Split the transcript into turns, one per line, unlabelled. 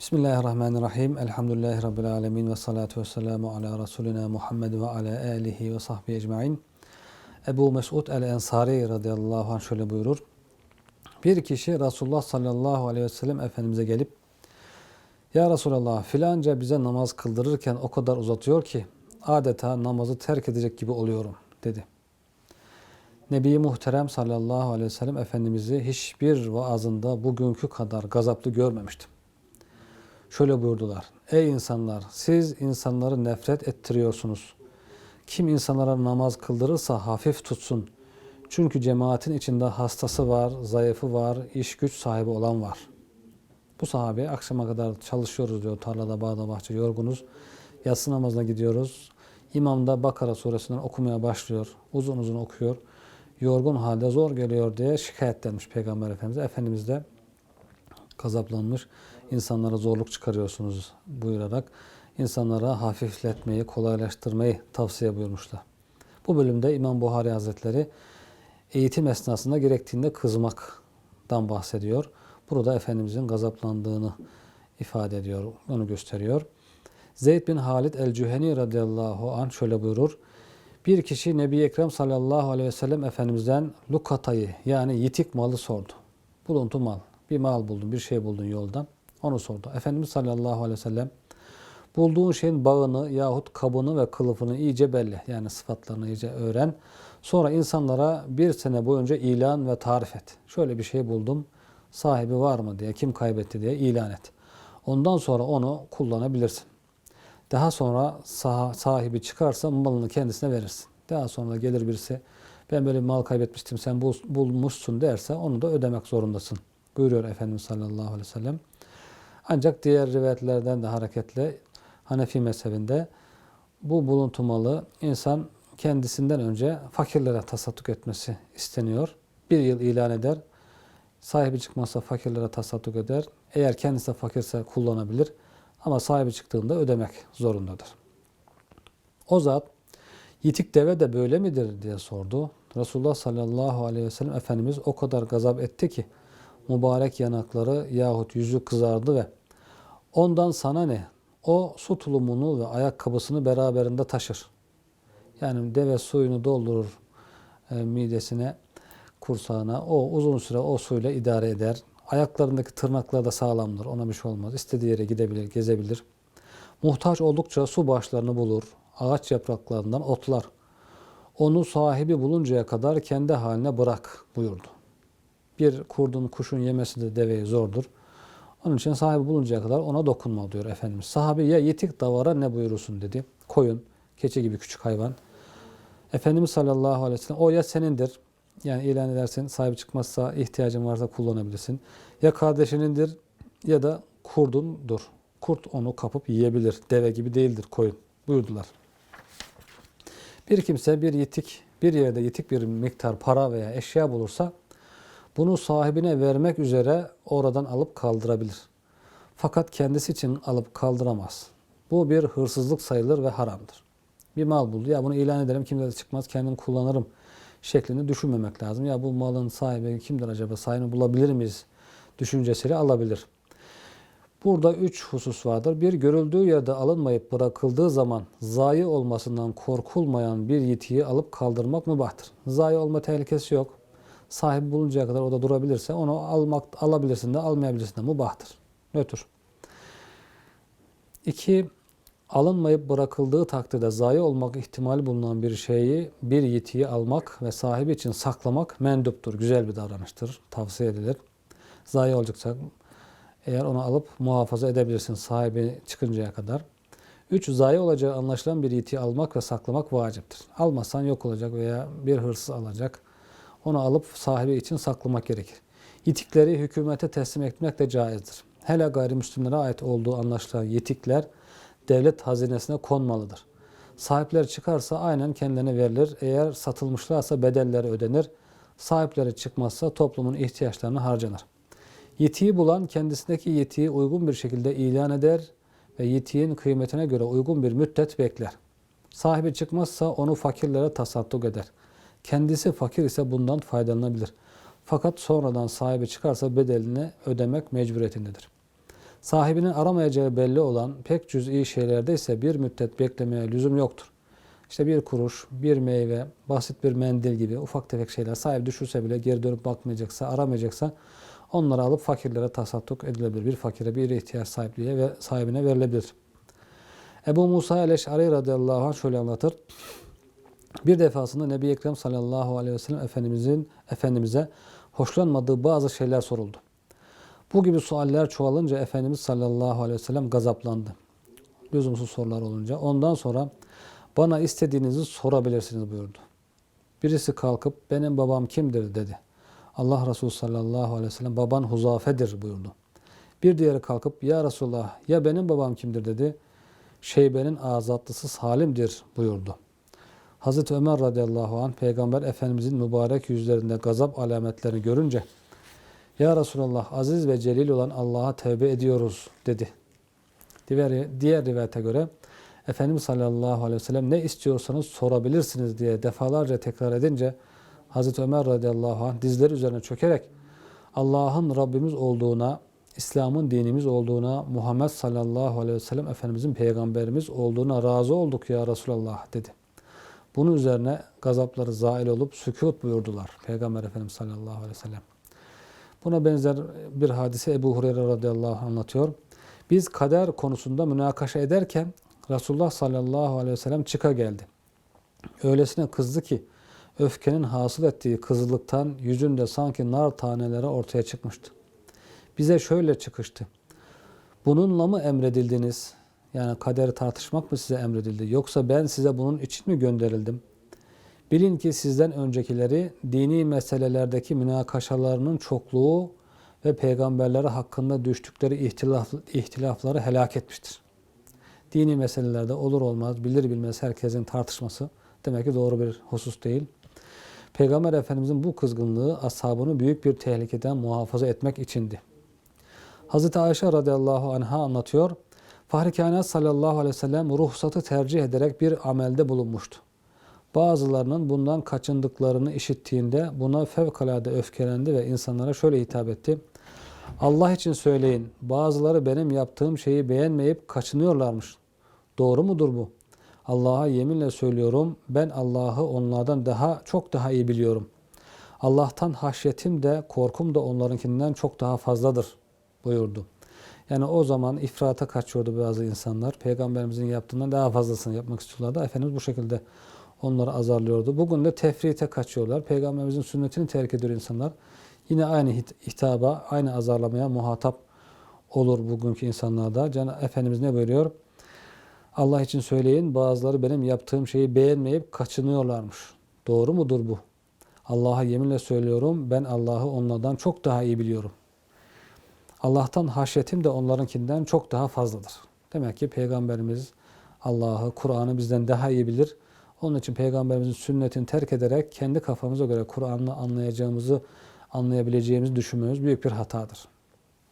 Bismillahirrahmanirrahim. Elhamdülillahi Rabbil alemin ve salatu ve selamu ala Resulina Muhammed ve ala alihi ve sahbihi ecmain. Ebu Mesud el-Ensari radıyallahu anh şöyle buyurur. Bir kişi Resulullah sallallahu aleyhi ve sellem Efendimiz'e gelip Ya Resulallah filanca bize namaz kıldırırken o kadar uzatıyor ki adeta namazı terk edecek gibi oluyorum dedi. Nebi Muhterem sallallahu aleyhi ve sellem Efendimiz'i hiçbir vaazında bugünkü kadar gazaplı görmemiştim. Şöyle buyurdular. Ey insanlar siz insanları nefret ettiriyorsunuz. Kim insanlara namaz kıldırırsa hafif tutsun. Çünkü cemaatin içinde hastası var, zayıfı var, iş güç sahibi olan var. Bu sahabe akşama kadar çalışıyoruz diyor tarlada, bağda, bahçe yorgunuz. Yatsı namazına gidiyoruz. İmam da Bakara suresinden okumaya başlıyor. Uzun uzun okuyor. Yorgun halde zor geliyor diye şikayetlenmiş Peygamber Efendimiz. Efendimiz de gazaplanmış. İnsanlara zorluk çıkarıyorsunuz buyurarak insanlara hafifletmeyi, kolaylaştırmayı tavsiye buyurmuşlar. Bu bölümde İmam Buhari Hazretleri eğitim esnasında gerektiğinde kızmaktan bahsediyor. Burada Efendimizin gazaplandığını ifade ediyor, onu gösteriyor. Zeyd bin Halid el-Cüheni radıyallahu anh şöyle buyurur. Bir kişi Nebi Ekrem sallallahu aleyhi ve sellem Efendimiz'den lukatayı yani yitik malı sordu. Buluntu mal. Bir mal buldun, bir şey buldun yoldan. Onu sordu. Efendimiz sallallahu aleyhi ve sellem bulduğun şeyin bağını yahut kabını ve kılıfını iyice belli. Yani sıfatlarını iyice öğren. Sonra insanlara bir sene boyunca ilan ve tarif et. Şöyle bir şey buldum. Sahibi var mı diye, kim kaybetti diye ilan et. Ondan sonra onu kullanabilirsin. Daha sonra sah sahibi çıkarsa malını kendisine verirsin. Daha sonra gelir birisi ben böyle bir mal kaybetmiştim sen bul bulmuşsun derse onu da ödemek zorundasın. Buyuruyor Efendimiz sallallahu aleyhi ve sellem. Ancak diğer rivayetlerden de hareketle Hanefi mezhebinde bu buluntu malı insan kendisinden önce fakirlere tasadduk etmesi isteniyor. Bir yıl ilan eder. Sahibi çıkmazsa fakirlere tasadduk eder. Eğer kendisi fakirse kullanabilir. Ama sahibi çıktığında ödemek zorundadır. O zat yitik deve de böyle midir diye sordu. Resulullah sallallahu aleyhi ve sellem Efendimiz o kadar gazap etti ki mübarek yanakları yahut yüzü kızardı ve ondan sana ne? O su tulumunu ve ayakkabısını beraberinde taşır. Yani deve suyunu doldurur e, midesine, kursağına. O uzun süre o suyla idare eder. Ayaklarındaki tırnaklar da sağlamdır. Ona bir şey olmaz. İstediği yere gidebilir, gezebilir. Muhtaç oldukça su başlarını bulur. Ağaç yapraklarından otlar. Onu sahibi buluncaya kadar kendi haline bırak buyurdu. Bir kurdun, kuşun yemesi de deveyi zordur. Onun için sahibi buluncaya kadar ona dokunma diyor Efendimiz. Sahabe ya yetik davara ne buyurursun dedi. Koyun, keçi gibi küçük hayvan. Efendimiz sallallahu aleyhi ve sellem o ya senindir. Yani ilan edersin sahibi çıkmazsa ihtiyacın varsa kullanabilirsin. Ya kardeşinindir ya da kurdundur. Kurt onu kapıp yiyebilir. Deve gibi değildir koyun buyurdular. Bir kimse bir yitik bir yerde yitik bir miktar para veya eşya bulursa bunu sahibine vermek üzere oradan alıp kaldırabilir. Fakat kendisi için alıp kaldıramaz. Bu bir hırsızlık sayılır ve haramdır. Bir mal buldu. Ya bunu ilan ederim kimse çıkmaz kendim kullanırım şeklinde düşünmemek lazım. Ya bu malın sahibi kimdir acaba? Sahibini bulabilir miyiz? Düşüncesiyle alabilir. Burada üç husus vardır. Bir, görüldüğü yerde alınmayıp bırakıldığı zaman zayi olmasından korkulmayan bir yitiği alıp kaldırmak mübahtır. Zayi olma tehlikesi yok. Sahibi buluncaya kadar o da durabilirse onu almak alabilirsin de almayabilirsin de mübahtır. Nötr. İki, alınmayıp bırakıldığı takdirde zayi olmak ihtimali bulunan bir şeyi, bir yitiği almak ve sahibi için saklamak menduptur. Güzel bir davranıştır. Tavsiye edilir. Zayi olacaksa eğer onu alıp muhafaza edebilirsin sahibi çıkıncaya kadar. Üç, zayi olacağı anlaşılan bir yitiği almak ve saklamak vaciptir. Almazsan yok olacak veya bir hırsız alacak. Onu alıp sahibi için saklamak gerekir. Yitikleri hükümete teslim etmek de caizdir. Hele gayrimüslimlere ait olduğu anlaşılan yitikler devlet hazinesine konmalıdır. Sahipleri çıkarsa aynen kendilerine verilir. Eğer satılmışlarsa bedelleri ödenir. Sahipleri çıkmazsa toplumun ihtiyaçlarına harcanır. Yetiği bulan kendisindeki yetiği uygun bir şekilde ilan eder ve yetiğin kıymetine göre uygun bir müddet bekler. Sahibi çıkmazsa onu fakirlere tasadduk eder. Kendisi fakir ise bundan faydalanabilir. Fakat sonradan sahibi çıkarsa bedelini ödemek mecburiyetindedir. Sahibinin aramayacağı belli olan pek cüz'i şeylerde ise bir müddet beklemeye lüzum yoktur. İşte bir kuruş, bir meyve, basit bir mendil gibi ufak tefek şeyler sahibi düşürse bile geri dönüp bakmayacaksa, aramayacaksa onları alıp fakirlere tasadduk edilebilir. Bir fakire bir ihtiyaç sahipliğe ve sahibine verilebilir. Ebu Musa el-Eş'ari radıyallahu anh şöyle anlatır. Bir defasında Nebi Ekrem sallallahu aleyhi ve sellem Efendimizin Efendimiz'e hoşlanmadığı bazı şeyler soruldu. Bu gibi sualler çoğalınca Efendimiz sallallahu aleyhi ve sellem gazaplandı. Lüzumsuz sorular olunca. Ondan sonra bana istediğinizi sorabilirsiniz buyurdu. Birisi kalkıp benim babam kimdir dedi. Allah Resulü sallallahu aleyhi ve sellem baban Huzafe'dir buyurdu. Bir diğeri kalkıp ya Resulullah ya benim babam kimdir dedi. Şeybe'nin azatlısı Salim'dir buyurdu. Hazreti Ömer radıyallahu anh Peygamber Efendimizin mübarek yüzlerinde gazap alametlerini görünce Ya Resulallah aziz ve celil olan Allah'a tevbe ediyoruz dedi. Diğer, diğer rivayete göre Efendimiz sallallahu aleyhi ve sellem ne istiyorsanız sorabilirsiniz diye defalarca tekrar edince Hazreti Ömer radıyallahu anh dizleri üzerine çökerek Allah'ın Rabbimiz olduğuna, İslam'ın dinimiz olduğuna, Muhammed sallallahu aleyhi ve sellem Efendimizin peygamberimiz olduğuna razı olduk ya Resulallah dedi. Bunun üzerine gazapları zail olup sükut buyurdular Peygamber Efendimiz sallallahu aleyhi ve sellem. Buna benzer bir hadise Ebu Hureyre radıyallahu anh anlatıyor. Biz kader konusunda münakaşa ederken Resulullah sallallahu aleyhi ve sellem çıka geldi. Öylesine kızdı ki öfkenin hasıl ettiği kızılıktan yüzünde sanki nar taneleri ortaya çıkmıştı. Bize şöyle çıkıştı. Bununla mı emredildiniz? Yani kaderi tartışmak mı size emredildi? Yoksa ben size bunun için mi gönderildim? Bilin ki sizden öncekileri dini meselelerdeki münakaşalarının çokluğu ve peygamberleri hakkında düştükleri ihtilaf, ihtilafları helak etmiştir. Dini meselelerde olur olmaz, bilir bilmez herkesin tartışması demek ki doğru bir husus değil. Peygamber Efendimizin bu kızgınlığı ashabını büyük bir tehlikeden muhafaza etmek içindi. Hazreti Ayşe radıyallahu anha anlatıyor. Fahri Kainat sallallahu aleyhi ve sellem ruhsatı tercih ederek bir amelde bulunmuştu. Bazılarının bundan kaçındıklarını işittiğinde buna fevkalade öfkelendi ve insanlara şöyle hitap etti. Allah için söyleyin, bazıları benim yaptığım şeyi beğenmeyip kaçınıyorlarmış. Doğru mudur bu? Allah'a yeminle söylüyorum, ben Allah'ı onlardan daha çok daha iyi biliyorum. Allah'tan haşyetim de korkum da onlarınkinden çok daha fazladır buyurdu. Yani o zaman ifrata kaçıyordu bazı insanlar. Peygamberimizin yaptığından daha fazlasını yapmak istiyorlardı. Efendimiz bu şekilde onları azarlıyordu. Bugün de tefrite kaçıyorlar. Peygamberimizin sünnetini terk ediyor insanlar. Yine aynı hitaba, aynı azarlamaya muhatap olur bugünkü insanlarda. Can Efendimiz ne buyuruyor? Allah için söyleyin bazıları benim yaptığım şeyi beğenmeyip kaçınıyorlarmış. Doğru mudur bu? Allah'a yeminle söylüyorum ben Allah'ı onlardan çok daha iyi biliyorum. Allah'tan haşyetim de onlarınkinden çok daha fazladır. Demek ki Peygamberimiz Allah'ı, Kur'an'ı bizden daha iyi bilir. Onun için Peygamberimizin sünnetini terk ederek kendi kafamıza göre Kur'an'ı anlayacağımızı, anlayabileceğimizi düşünmemiz büyük bir hatadır.